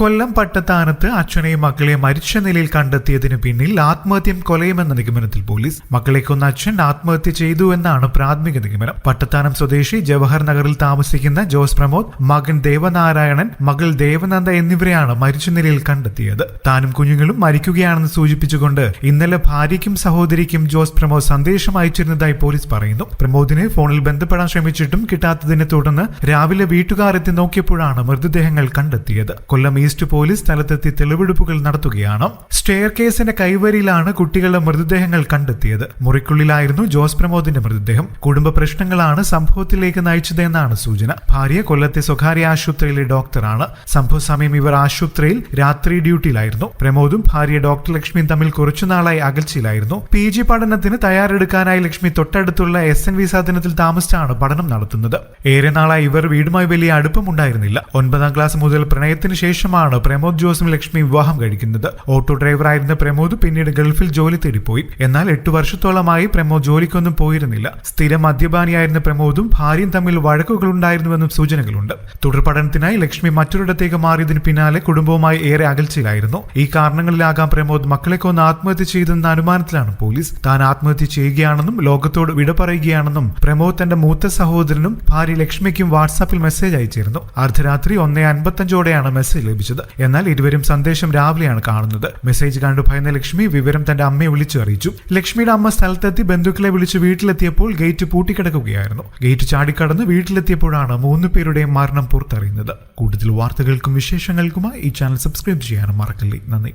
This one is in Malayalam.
കൊല്ലം പട്ടത്താനത്ത് അച്ഛനെയും മക്കളെ മരിച്ച നിലയിൽ കണ്ടെത്തിയതിനു പിന്നിൽ ആത്മഹത്യം കൊലയുമെന്ന നിഗമനത്തിൽ പോലീസ് മക്കളെ കൊന്ന അച്ഛൻ ആത്മഹത്യ ചെയ്തു എന്നാണ് പ്രാഥമിക നിഗമനം. പട്ടത്താനം സ്വദേശി ജവഹർ നഗറിൽ താമസിക്കുന്ന ജോസ് പ്രമോദ് മകൻ ദേവനാരായണൻ മകൾ ദേവനന്ദ എന്നിവരെയാണ് മരിച്ച നിലയിൽ കണ്ടെത്തിയത്. താനും കുഞ്ഞുങ്ങളും മരിക്കുകയാണെന്ന് സൂചിപ്പിച്ചുകൊണ്ട് ഇന്നലെ ഭാര്യയ്ക്കും സഹോദരിക്കും ജോസ് പ്രമോദ് സന്ദേശം അയച്ചിരുന്നതായി പോലീസ് പറയുന്നു. പ്രമോദിനെ ഫോണിൽ ബന്ധപ്പെടാൻ ശ്രമിച്ചിട്ടും കിട്ടാത്തതിനെ തുടർന്ന് രാവിലെ വീട്ടുകാരെത്തി നോക്കിയപ്പോഴാണ് മൃതദേഹങ്ങൾ കണ്ടെത്തിയത്. കൊല്ലം ഈസ്റ്റ് പോലീസ് സ്ഥലത്തെത്തി തെളിവെടുപ്പുകൾ നടത്തുകയാണ്. സ്റ്റെയർ കേസിന്റെ കൈവരിയിലാണ് കുട്ടികളുടെ മൃതദേഹങ്ങൾ കണ്ടെത്തിയത്. മുറിക്കുള്ളിലായിരുന്നു ജോസ് പ്രമോദിന്റെ മൃതദേഹം. കുടുംബ പ്രശ്നങ്ങളാണ് സംഭവത്തിലേക്ക് നയിച്ചതെന്നാണ് സൂചന. ഭാര്യ കൊല്ലത്തെ സ്വകാര്യ ആശുപത്രിയിലെ ഡോക്ടറാണ്. സംഭവ സമയം ഇവർ ആശുപത്രിയിൽ രാത്രി ഡ്യൂട്ടിയിലായിരുന്നു. പ്രമോദും ഭാര്യ ഡോക്ടർ ലക്ഷ്മിയും തമ്മിൽ കുറച്ചുനാളായി അകൽച്ചയിലായിരുന്നു. പി ജി പഠനത്തിന് തയ്യാറെടുക്കാനായി ലക്ഷ്മി തൊട്ടടുത്തുള്ള എസ് എൻ വി സാധനത്തിൽ താമസിച്ചാണ് പഠനം നടത്തുന്നത്. ഏറെ നാളായി ഇവർ വീടുമായി വലിയ അടുപ്പമുണ്ടായിരുന്നില്ല. ഒൻപതാം ക്ലാസ് മുതൽ പ്രണയത്തിന് ശേഷമാണ് പ്രമോദ് ജോസും ലക്ഷ്മി വിവാഹം കഴിക്കുന്നത്. ഓട്ടോ ഡ്രൈവറായിരുന്ന പ്രമോദ് പിന്നീട് ഗൾഫിൽ ജോലി തേടിപ്പോയി. എന്നാൽ എട്ടു വർഷത്തോളമായി പ്രമോദ് ജോലിക്കൊന്നും പോയിരുന്നില്ല. സ്ഥിരം മദ്യപാനിയായിരുന്ന പ്രമോദും ഭാര്യയും തമ്മിൽ വഴക്കുകളുണ്ടായിരുന്നുവെന്നും സൂചനകളുണ്ട്. തുടർ പഠനത്തിനായി ലക്ഷ്മി മറ്റൊരിടത്തേക്ക് മാറിയതിന് പിന്നാലെ കുടുംബവുമായി ഏറെ അകൽച്ചയിലായിരുന്നു. ഈ കാരണങ്ങളിലാകാം പ്രമോദ് മക്കളെ കൊന്ന് ആത്മഹത്യ ചെയ്തെന്ന അനുമാനത്തിലാണ് പോലീസ്. താൻ ആത്മഹത്യ ചെയ്യുകയാണെന്നും ലോകത്തോട് വിട പറയുകയാണെന്നും പ്രമോദ് തന്റെ മൂത്ത സഹോദരനും ഭാര്യ ലക്ഷ്മിക്കും വാട്സാപ്പിൽ മെസ്സേജ് അയച്ചിരുന്നു. അർദ്ധരാത്രി ഒന്നേ അൻപത്തഞ്ചോടെയാണ് മെസ്സേജ് ലഭിച്ചത് എന്നാൽ ഇരുവരും സന്ദേശം രാവിലെയാണ് കാണുന്നത്. മെസ്സേജ് കണ്ടു ഭയന്ന ലക്ഷ്മി വിവരം തന്റെ അമ്മയെ വിളിച്ചു അറിയിച്ചു. ലക്ഷ്മിയുടെ അമ്മ സ്ഥലത്തെത്തി ബന്ധുക്കളെ വിളിച്ച് വീട്ടിലെത്തിയപ്പോൾ ഗേറ്റ് പൂട്ടിക്കിടക്കുകയായിരുന്നു. ഗേറ്റ് ചാടിക്കടന്ന് വീട്ടിലെത്തിയപ്പോഴാണ് മൂന്ന് പേരുടെയും മരണം പുറത്തറിയുന്നത്. കൂടുതൽ വാർത്തകൾക്കും വിശേഷങ്ങൾക്കുമായി ഈ ചാനൽ സബ്സ്ക്രൈബ് ചെയ്യാനും മറക്കല്ലേ. നന്ദി.